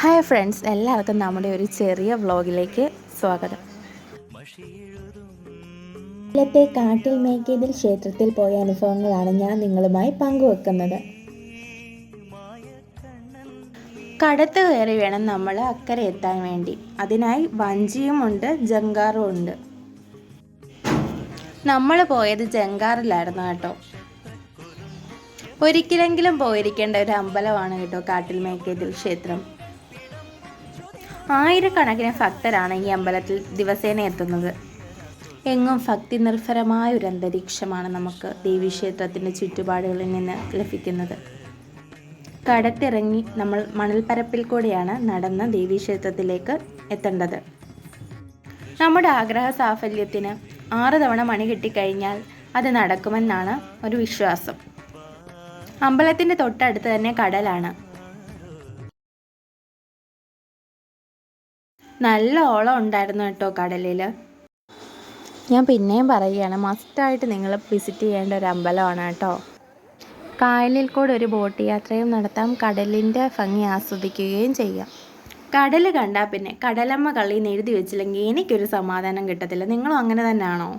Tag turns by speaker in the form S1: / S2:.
S1: Hi friends എല്ലാവർക്കും നമ്മുടെ ഒരു ചെറിയ വ്ലോഗിലേക്ക് സ്വാഗതം. കൊല്ലത്തെ കാട്ടിൽ മേക്കേതിൽ ക്ഷേത്രത്തിൽ പോയ അനുഭവങ്ങളാണ് ഞാൻ നിങ്ങളുമായി പങ്കുവെക്കുന്നത്. കടത്ത് കയറി വേണം നമ്മൾ അക്കരെ എത്താൻ വേണ്ടി. അതിനായി വഞ്ചിയുമുണ്ട് ജങ്കാറും ഉണ്ട് നമ്മൾ പോയത് ജങ്കാറിലായിരുന്നു കേട്ടോ. ഒരിക്കലെങ്കിലും പോയിരിക്കേണ്ട ഒരു അമ്പലമാണ് കേട്ടോ കാട്ടിൽ മേക്കേതിൽ ക്ഷേത്രം. ആയിരക്കണക്കിന് ഭക്തരാണ് ഈ അമ്പലത്തിൽ ദിവസേന എത്തുന്നത്. എങ്ങും ഭക്തി നിർഭരമായ ഒരു അന്തരീക്ഷമാണ് നമുക്ക് ദേവീക്ഷേത്രത്തിന്റെ ചുറ്റുപാടുകളിൽ നിന്ന് ലഭിക്കുന്നത്. കടത്തിറങ്ങി നമ്മൾ മണൽപ്പരപ്പിൽ കൂടെയാണ് നടന്ന് ദേവീക്ഷേത്രത്തിലേക്ക് എത്തേണ്ടത്. നമ്മുടെ ആഗ്രഹ സാഫല്യത്തിന് ആറ് തവണ മണി കിട്ടിക്കഴിഞ്ഞാൽ അത് നടക്കുമെന്നാണ് ഒരു വിശ്വാസം. അമ്പലത്തിന്റെ തൊട്ടടുത്ത് തന്നെ കടലാണ്. നല്ല ഓളം ഉണ്ടായിരുന്നു കേട്ടോ കടലിൽ ഞാൻ പിന്നെയും പറയുകയാണ് മസ്റ്റായിട്ട് നിങ്ങൾ വിസിറ്റ് ചെയ്യേണ്ട ഒരു അമ്പലമാണ് കേട്ടോ. കായലിൽ കൂടെ ഒരു ബോട്ട് യാത്രയും നടത്താം കടലിന്റെ ഭംഗി ആസ്വദിക്കുകയും ചെയ്യാം. കടൽ കണ്ടാൽ പിന്നെ കടലമ്മ കള്ളിന്ന് എഴുതി വെച്ചില്ലെങ്കിൽ എനിക്കൊരു സമാധാനം കിട്ടത്തില്ല. നിങ്ങളും അങ്ങനെ തന്നെയാണോ?